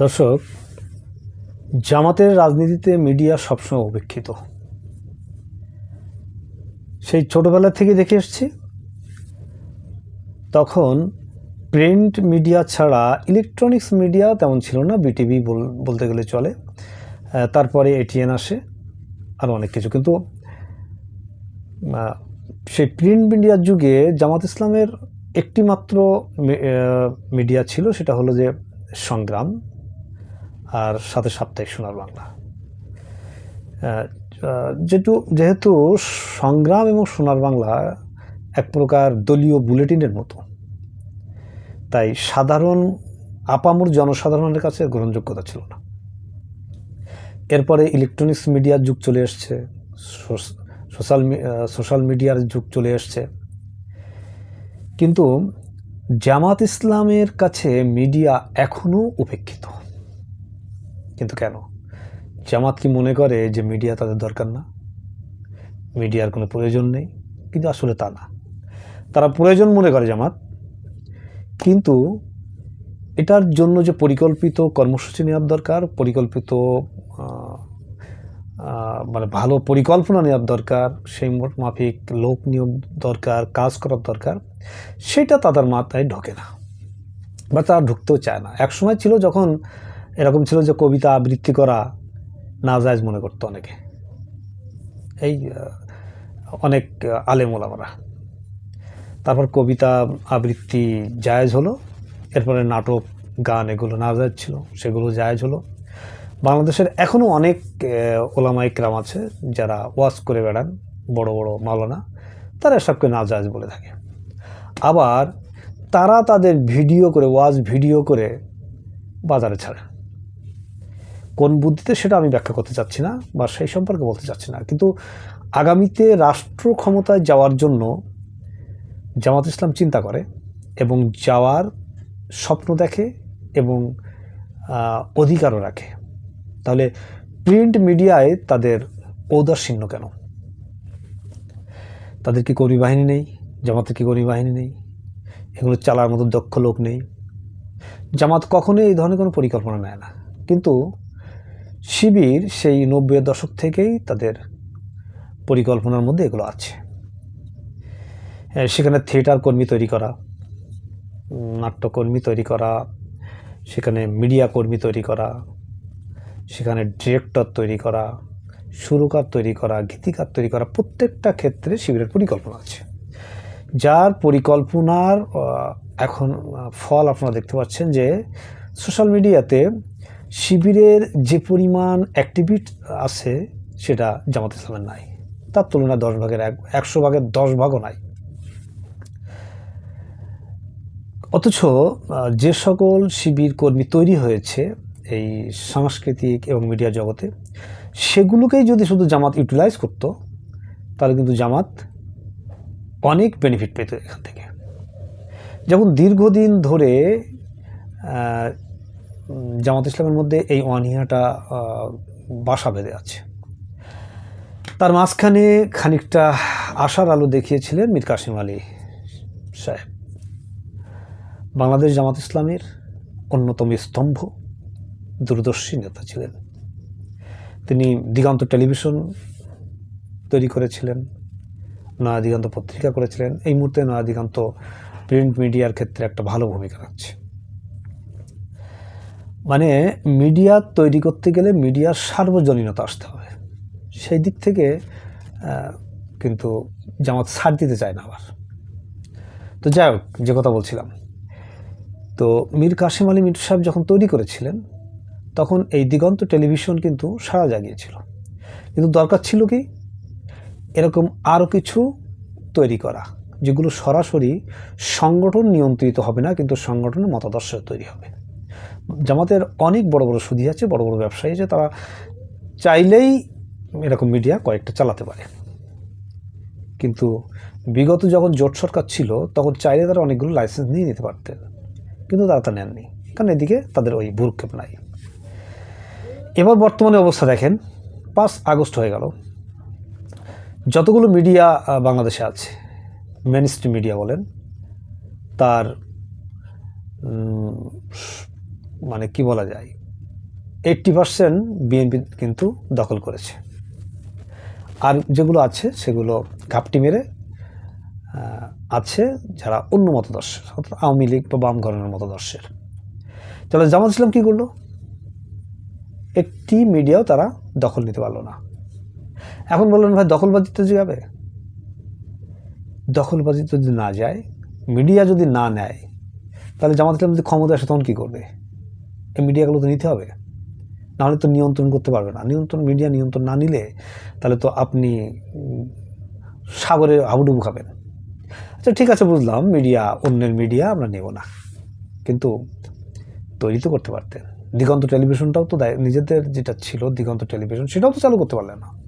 দর্শক, জামাতের রাজনীতিতে মিডিয়া সবসময় উপেক্ষিত। সেই ছোটবেলা থেকে দেখে এসছি, তখন প্রিন্ট মিডিয়া ছাড়া ইলেকট্রনিক্স মিডিয়া তেমন ছিল না, বিটিভি বলতে গেলে চলে। তারপরে এটিএন আসে, আর অনেক কিছু। কিন্তু সেই প্রিন্ট মিডিয়ার যুগে জামাত ইসলামের একটি মাত্র মিডিয়া ছিল, সেটা হলো যে সংগ্রাম। আর সাথে সাপ্তাহিক সোনার বাংলা। আহ, যেহেতু সংগ্রাম এবং সোনার বাংলা এক প্রকার দলীয় বুলেটিনের মতো তাই সাধারণ আপামর জনসাধারণের কাছে গ্রহণযোগ্যতা ছিল না। এরপরে ইলেকট্রনিক্স মিডিয়ার যুগ চলে এসছে সোশ্যাল সোশ্যাল মিডিয়ার যুগ চলে এসছে। কিন্তু জামাত ইসলামের কাছে মিডিয়া এখনও উপেক্ষিত। কিন্তু কেন? জামাত কি মনে করে যে মিডিয়া তাদের দরকার না? মিডিয়ার কোনো প্রয়োজন নেই, কিন্তু আসলে তা না। তারা প্রয়োজন মনে করে জামাত, কিন্তু এটার জন্য যে পরিকল্পিত কর্মসূচি নেওয়ার দরকার, পরিকল্পিত মানে ভালো পরিকল্পনা নেওয়ার দরকার, সেই মাফিক লোক নিয়োগ দরকার, কাজ করার দরকার, সেটা তাদের মাথায় ঢোকে না বা তারা ঢুকতেও চায় না। এক সময় ছিল যখন এরকম ছিল যে কবিতা আবৃত্তি করা না নাজায়জ মনে করতো অনেকে। এই অনেক আলেম ওলামারা। তারপর কবিতা আবৃত্তি জায়েজ হলো এরপরে নাটক গান এগুলো না নাজায়জ ছিল সেগুলো জায়েজ হলো। বাংলাদেশের এখনও অনেক আহ, ওলামাই ক্রাম আছে যারা ওয়াজ করে বেড়ান বড় বড় মাওলানা তারা এসবকে নাজায়জ বলে থাকে। আবার তারা তাদের ভিডিও করে ওয়াজ ভিডিও করে বাজারে ছাড়ে। কোন বুদ্ধিতে সেটা আমি ব্যাখ্যা করতে চাচ্ছি না বা সেই সম্পর্কে বলতে চাচ্ছি না। কিন্তু আগামীতে রাষ্ট্র ক্ষমতায় যাওয়ার জন্য জামাত ইসলাম চিন্তা করে এবং যাওয়ার স্বপ্ন দেখে এবং অধিকারও রাখে। তাহলে প্রিন্ট মিডিয়ায় তাদের ঔদাসীন্য কেন? তাদের কি কর্মী বাহিনী নেই? জামাতের কি কর্মী বাহিনী নেই? এগুলো চালার মতো দক্ষ লোক নেই? জামাত কখনোই এই ধরনের কোনো পরিকল্পনা নেয় না। কিন্তু শিবির সেই নব্বইয়ের দশক থেকেই তাদের পরিকল্পনার মধ্যে এগুলো আছে। সেখানে থিয়েটার কর্মী তৈরি করা নাট্যকর্মী তৈরি করা, সেখানে মিডিয়া কর্মী তৈরি করা, সেখানে ডিরেক্টর তৈরি করা, সুরকার তৈরি করা, গীতিকার তৈরি করা, প্রত্যেকটা ক্ষেত্রে শিবিরের পরিকল্পনা আছে। যার পরিকল্পনার এখন ফল আপনারা দেখতে পাচ্ছেন যে, সোশ্যাল মিডিয়াতে শিবিরের যে পরিমাণ অ্যাক্টিভিট আছে, সেটা জামাত ইসলামের নাই। তার তুলনায় দশ ভাগের এক, একশো ভাগের দশ ভাগও নাই। অথচ যে সকল শিবির কর্মী তৈরি হয়েছে এই সাংস্কৃতিক এবং মিডিয়া জগতে, সেগুলোকেই যদি শুধু জামাত ইউটিলাইজ করতো, তাহলে কিন্তু জামাত অনেক বেনিফিট পেত এখান থেকে। যেমন দীর্ঘদিন ধরে জামাত ইসলামের মধ্যে এই অনীহাটা বাসা বেঁধে আছে। তার মাঝখানে খানিকটা আশার আলো দেখিয়েছিলেন মীর কাসিম আলী সাহেব। বাংলাদেশ জামাত ইসলামের অন্যতম স্তম্ভ, দূরদর্শী নেতা ছিলেন। তিনি দিগন্ত টেলিভিশন তৈরি করেছিলেন, নয়া দিগন্ত পত্রিকা করেছিলেন। এই মুহূর্তে নয়া দিগন্ত প্রিন্ট মিডিয়ার ক্ষেত্রে একটা ভালো ভূমিকা রাখছে। মানে মিডিয়া তৈরি করতে গেলে মিডিয়ার সার্বজনীনতা আসতে হবে। সেই দিক থেকে কিন্তু জামাত ছাড় দিতে চায় না আবার। তো যাই হোক, যে কথা বলছিলাম। তো মীর কাসিম আলী মির সাহেব যখন তৈরি করেছিলেন, তখন এই দিগন্ত টেলিভিশন কিন্তু সারা জাগিয়েছিল। কিন্তু দরকার ছিল কি? এরকম আরও কিছু তৈরি করা, যেগুলো সরাসরি সংগঠন নিয়ন্ত্রিত হবে না, কিন্তু সংগঠনের মতাদর্শ তৈরি হবে। জামাতের অনেক বড় বড় সুদী আছে, বড় বড় ব্যবসায়ী আছে, তারা চাইলেই এরকম মিডিয়া কয়েকটা চালাতে পারে। কিন্তু বিগত যখন জোট সরকার ছিল, তখন চাইলে তারা অনেকগুলো লাইসেন্স নিয়ে নিতে পারতেন, কিন্তু তারা তা নেননি, কারণ এদিকে তাদের ওই ভুরক্ষেপ নাই। এবার বর্তমানে অবস্থা দেখেন, পাঁচ আগস্ট হয়ে গেল। যতগুলো মিডিয়া বাংলাদেশে আছে মেন মিডিয়া বলেন, তার মানে কি বলা যায় এইট্টি পার্সেন্ট বিএনপি কিন্তু দখল করেছে। আর যেগুলো আছে, সেগুলো ঘাপটি মেরে আছে যারা অন্য মতদর্শের আওয়ামী লীগ বা বাম ঘরানার মতদর্শের। তাহলে জামাত ইসলাম কী করল? একটি মিডিয়াও তারা দখল নিতে পারল না। এখন বললেন, ভাই দখলবাজিতে যাবে দখলবাজিতে যদি না যায়, মিডিয়া যদি না নেয়, তাহলে জামাত ইসলাম যদি ক্ষমতা আসে, তখন কী করবে? মিডিয়াগুলো তো নিতে হবে। নাহলে তো নিয়ন্ত্রণ করতে পারবে না। নিয়ন্ত্রণ, মিডিয়া নিয়ন্ত্রণ না নিলে তাহলে তো আপনি সাগরে হাবুডুবু খাবেন। আচ্ছা ঠিক আছে, বুঝলাম। মিডিয়া, অন্যের মিডিয়া আমরা নেব না। কিন্তু তৈরি তো করতে পারতেন। দিগন্ত টেলিভিশনটাও তো নিজেদের যেটা ছিল, দিগন্ত টেলিভিশন, সেটাও তো চালু করতে পারলেন না।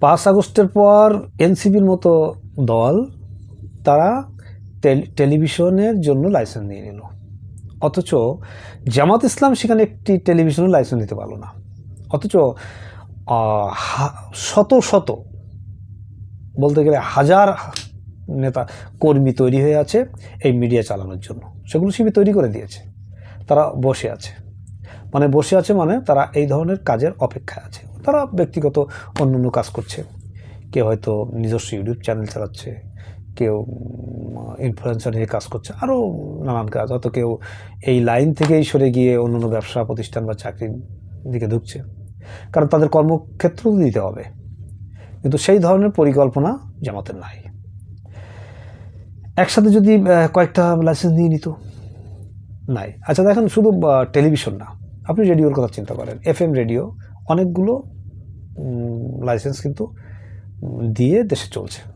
পাঁচ আগস্টের পর এনসিবির মতো দল তারা টেল- টেলিভিশনের জন্য লাইসেন্স নিয়ে নিল। অথচ জামাত ইসলাম সেখানে একটি টেলিভিশনের লাইসেন্স নিতে পারল না। অথচ শত শত, বলতে গেলে হাজার নেতা কর্মী তৈরি হয়ে আছে এই মিডিয়া চালানোর জন্য। সেগুলো শিবির তৈরি করে দিয়েছে। তারা বসে আছে। মানে বসে আছে মানে তারা এই ধরনের কাজের অপেক্ষায় আছে। তারা ব্যক্তিগত অন্য অন্য কাজ করছে। কেউ হয়তো নিজস্ব ইউটিউব চ্যানেল চালাচ্ছে কেউ ইনফ্লুয়েন্সার নিয়ে কাজ করছে আরও নানান কাজ। হয়তো কেউ এই লাইন থেকেই সরে গিয়ে অন্য অন্য ব্যবসা, প্রতিষ্ঠান বা চাকরির দিকে ঢুকছে। কারণ তাদের কর্মক্ষেত্র দিতে হবে। কিন্তু সেই ধরনের পরিকল্পনা জামাতের নাই। একসাথে যদি কয়েকটা লাইসেন্স নিয়ে নিত, নাই। আচ্ছা দেখেন, শুধু টেলিভিশন না। আপনি রেডিওর কথা চিন্তা করেন। এফ রেডিও অনেকগুলো লাইসেন্স কিন্তু দিয়ে দেশে চলছে।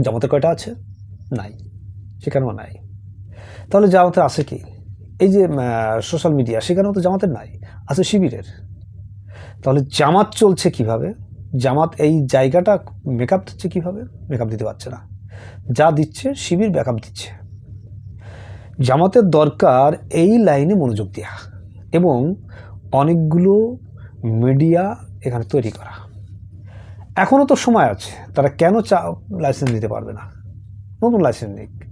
জামাতের কয়টা আছে? নাই। সেখানেও নাই। তাহলে জামাতের আছে কি? এই যে সোশ্যাল মিডিয়া সেখানেও তো জামাতের নাই, আছে শিবিরের। তাহলে জামাত চলছে কীভাবে? জামাত এই জায়গাটা মেকআপ দিচ্ছে কীভাবে? মেকআপ দিতে পারছে না। যা দিচ্ছে, শিবির ব্যাকআপ দিচ্ছে। জামাতের দরকার এই লাইনে মনোযোগ দেওয়া এবং অনেকগুলো মিডিয়া এখানে তৈরি করা। এখনও তো সময় আছে। তারা কেন চা লাইসেন্স নিতে পারবে না? নতুন লাইসেন্স নিক।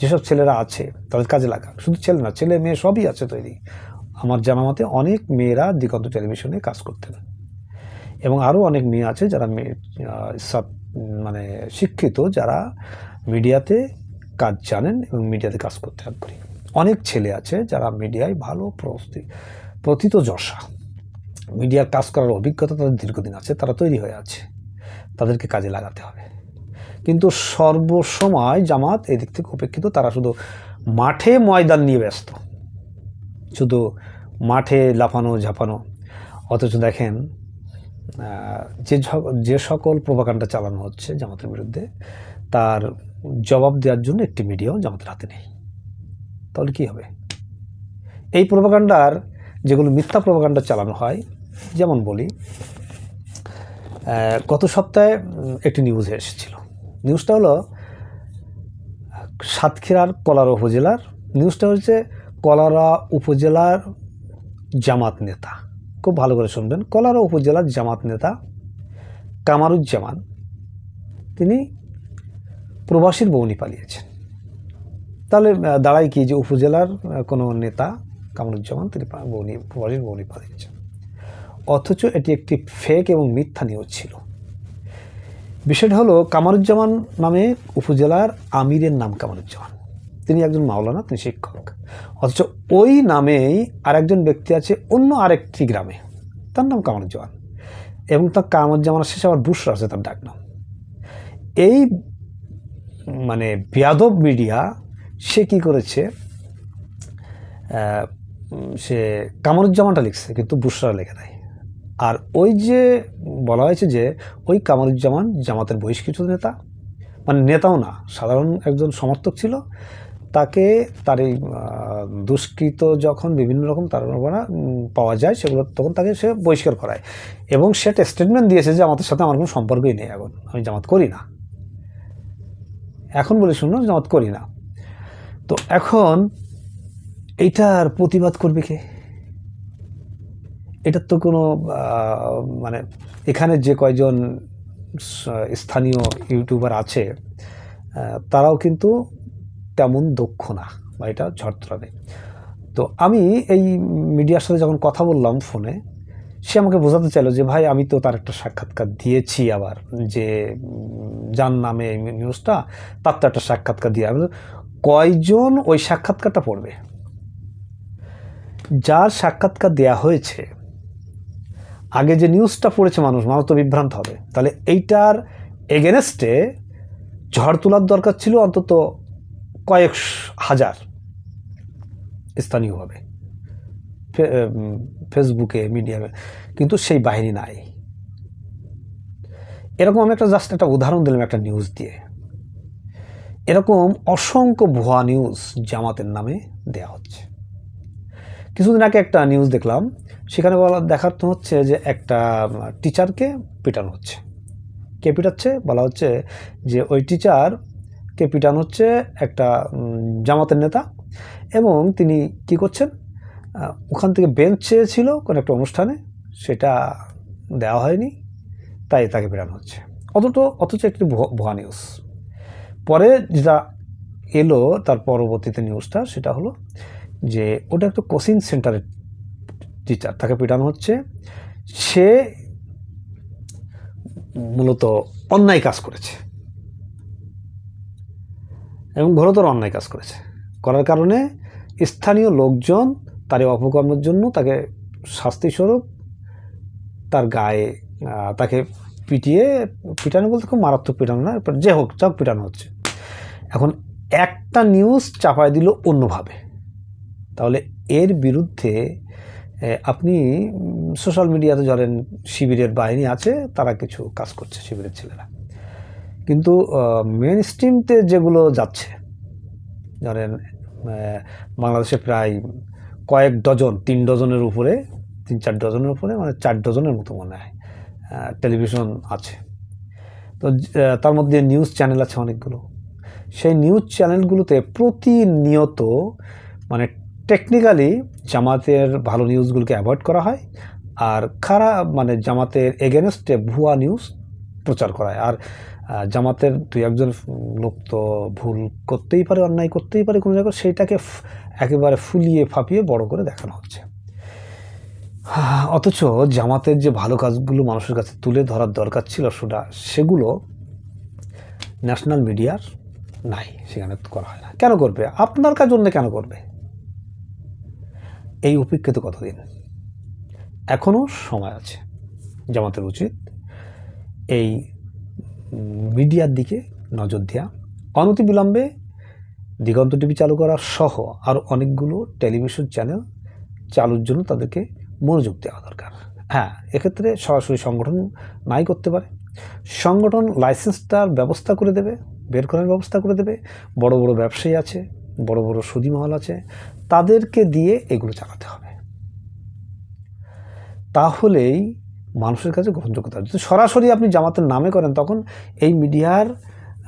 যেসব ছেলেরা আছে, তাদের কাজে লাগাক। শুধু ছেলে না, ছেলে, মেয়ে সবই আছে তৈরি। আমার জানা মতে অনেক মেয়েরা দিগন্ত টেলিভিশনে কাজ করতেন। এবং আরও অনেক মেয়ে আছে যারা সব মানে শিক্ষিত, যারা মিডিয়াতে কাজ জানেন এবং মিডিয়াতে কাজ করতে আগ্রহী। অনেক ছেলে আছে যারা মিডিয়ায় ভালো প্রস্তি, প্রথিত যশা। মিডিয়ার কাজ করার অভিজ্ঞতা তাদের দীর্ঘদিন আছে, তারা তৈরি হয়ে আছে। তাদেরকে কাজে লাগাতে হবে। কিন্তু সর্বসময় জামাত এদিক থেকে উপেক্ষিত, তারা শুধু মাঠে ময়দান নিয়ে ব্যস্ত। শুধু মাঠে লাফানো, ঝাঁপানো। অথচ দেখেন যে যে সকল প্রভাকাণ্ডা চালানো হচ্ছে জামাতের বিরুদ্ধে, তার জবাব দেওয়ার জন্য একটি মিডিয়াও জামাতের হাতে নেই। তাহলে কী হবে? এই প্রভাকাণ্ডার যেগুলো মিথ্যা প্রভাকাণ্ডা চালানো হয়, যেমন বলি গত সপ্তাহে একটি নিউজ এসেছিল। নিউজটা হলো, সাতক্ষীরার কলারা উপজেলার নিউজটা হচ্ছে কলারা উপজেলার জামাত নেতা। খুব ভালো করে শুনবেন। কলারা উপজেলার জামাত নেতা কামারুজ্জামান, তিনি প্রবাসীর বৌনি পালিয়েছেন। তাহলে দাঁড়ায় কি যে উপজেলার কোনো নেতা কামরুজ্জামান, তিনি বৌনি প্রবাসীর বৌনি পালিয়েছেন? অথচ এটি একটি ফেক এবং মিথ্যা নিউজ ছিল। বিষয়টা হলো কামারুজ্জামান নামে উপজেলার আমিরের নাম কামারুজ্জামান। তিনি একজন মাওলানা, তিনি শিক্ষক। অথচ ওই নামেই আরেকজন ব্যক্তি আছে অন্য আরেকটি গ্রামে। তার নাম কামারুজ্জামান। এবং তার কামারুজ্জামানের শেষে আবার বুসরা আছে তার ডাক নাম। এই মানে বিয়াদব মিডিয়া, সে কি করেছে? সে কামারুজ্জামানটা লিখছে, কিন্তু বুসরা লেখে নাই। আর ওই যে বলা হয়েছে যে ওই কামারুজ্জামান জামাতের বহিষ্কৃত নেতা মানে নেতাও না, সাধারণ একজন সমর্থক ছিল, তাকে তার এই দুষ্কৃত যখন বিভিন্ন রকম তার পাওয়া যায়, সেগুলো তখন তাকে সে বহিষ্কার করায়। এবং সে একটা স্টেটমেন্ট দিয়েছে যে আমাদের সাথে আমার কোনো সম্পর্কই নেই এখন, আমি জামাত করি না। এখন বলে শুনুন জামাত করি না। তো এখন এইটার প্রতিবাদ করবে কে? এটার তো কোনো মানে এখানে যে কয়জন স্থানীয় ইউটিউবার আছে তারাও কিন্তু তেমন দক্ষ না বা এটা ঝড়তরা নেই। তো আমি এই মিডিয়ার সাথে যখন কথা বললাম ফোনে, সে আমাকে বোঝাতে চাইলো যে, ভাই, আমি তো তার একটা সাক্ষাৎকার দিয়েছি আবার, যে যার নামে এই নিউজটা তার তো একটা সাক্ষাৎকার দিয়ে। আমি কয়জন ওই সাক্ষাৎকারটা পড়বে? যার সাক্ষাৎকার দেয়া হয়েছে আগে যে নিউজটা পড়েছে মানুষ মানুষ তো বিভ্রান্ত হবে। তাহলে এইটার এগেনস্টে ঝড় তোলার দরকার ছিল অন্তত কয়েক হাজার স্থানীয়ভাবে। ফেসবুকে মিডিয়ামে কিন্তু সেই বাহিনী নাই। এরকম আমি একটা জাস্ট একটা উদাহরণ দিলাম একটা নিউজ দিয়ে। এরকম অসংখ্য ভুয়া নিউজ জামাতের নামে দেয়া হচ্ছে। কিছুদিন আগে একটা নিউজ দেখলাম সেখানে বলা দেখাতে হচ্ছে যে একটা টিচারকে পিটানো হচ্ছে। কে পিটাচ্ছে? বলা হচ্ছে যে ওই টিচারকে পিটানো হচ্ছে একটা জামাতের নেতা এবং তিনি কি করছেন? ওখান থেকে বেঞ্চ চেয়েছিল কোনো একটা অনুষ্ঠানে, সেটা দেওয়া হয়নি, তাই তাকে পেটানো হচ্ছে। অথচ অথচ একটি ভুয়া নিউজ পরে যেটা এলো, তার পরবর্তীতে নিউজটা সেটা হলো যে ওটা একটা কোচিং সেন্টারের টিচার তাকে পিটানো হচ্ছে। সে মূলত অন্যায় কাজ করেছে। এবং ঘোরতর অন্যায় কাজ করেছে। করার কারণে স্থানীয় লোকজন তার এই অপকর্মের জন্য তাকে শাস্তিস্বরূপ তার গায়ে তাকে পিটিয়ে, পিটানো বলতে খুব মারাত্মক পিটানো না যে হোক যাক পিটানো হচ্ছে। এখন একটা নিউজ চাপায় দিল অন্যভাবে। তাহলে এর বিরুদ্ধে আপনি সোশ্যাল মিডিয়াতে ধরেন শিবিরের বাহিনী আছে, তারা কিছু কাজ করছে শিবিরের ছেলেরা। কিন্তু মেন স্ট্রিমতে যেগুলো যাচ্ছে ধরেন বাংলাদেশে প্রায় কয়েক ডজন, তিন ডজনের উপরে, তিন চার ডজনের উপরে মানে চার ডজনের মতো মনে হয় টেলিভিশন আছে। তো তার মধ্যে নিউজ চ্যানেল আছে অনেকগুলো। সেই নিউজ চ্যানেলগুলোতে প্রতিনিয়ত মানে টেকনিক্যালি জামাতের ভালো নিউজগুলোকে অ্যাভয়েড করা হয় আর খারাপ মানে জামাতের এগেনস্টে ভুয়া নিউজ প্রচার করা হয়। আর জামাতের দুই একজন লোক তো ভুল করতেই পারে, অন্যায় করতেই পারে কোনো জায়গায়, সেইটাকে একেবারে ফুলিয়ে ফাঁপিয়ে বড় করে দেখানো হচ্ছে। অথচ জামাতের যে ভালো কাজগুলো মানুষের কাছে তুলে ধরার দরকার ছিল সেটা সেগুলো ন্যাশনাল মিডিয়ার নাই, সেখানে করা হয় না। কেন করবে? আপনার কাজ অন্য কেন করবে? এই উপেক্ষিত কতদিন? এখনও সময় আছে, জামাতের উচিত এই মিডিয়ার দিকে নজর দেওয়া অনতিবিলম্বে দিগন্ত টিভি চালু করা সহ আরও অনেকগুলো টেলিভিশন চ্যানেল চালুর জন্য তাদেরকে মনোযোগ দেওয়া দরকার। হ্যাঁ এক্ষেত্রে সরাসরি সংগঠন নাই করতে পারে। সংগঠন লাইসেন্সটার ব্যবস্থা করে দেবে, বের করার ব্যবস্থা করে দেবে, বড় বড় ব্যবসায়ী আছে বড় বড় সুদী মহল আছে, তাদেরকে দিয়ে এগুলো চালাতে হবে। তাহলেই মানুষের কাছে গ্রহণযোগ্যতা। যদি সরাসরি আপনি জামাতের নামে করেন, তখন এই মিডিয়ার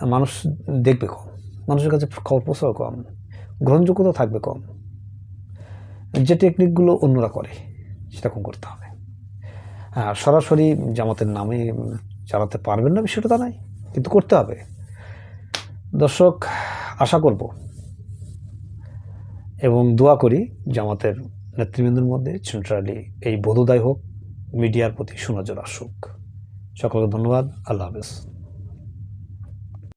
মানুষ দেখবে কম, মানুষের কাছে খবর পৌঁছাও কম, গ্রহণযোগ্যতা থাকবে কম। যে টেকনিকগুলো অন্যরা করে সেরকম করতে হবে। হ্যাঁ সরাসরি জামাতের নামে চালাতে পারবেন না, বিষয়টা তা নাই কিন্তু করতে হবে। দর্শক, আশা করব এবং দোয়া করি জামাতের নেতৃবৃন্দের মধ্যে সেন্ট্রালি এই বোধোদয় হোক, মিডিয়ার প্রতি সুনজর আসুক। সকলকে ধন্যবাদ। আল্লাহ হাফেজ।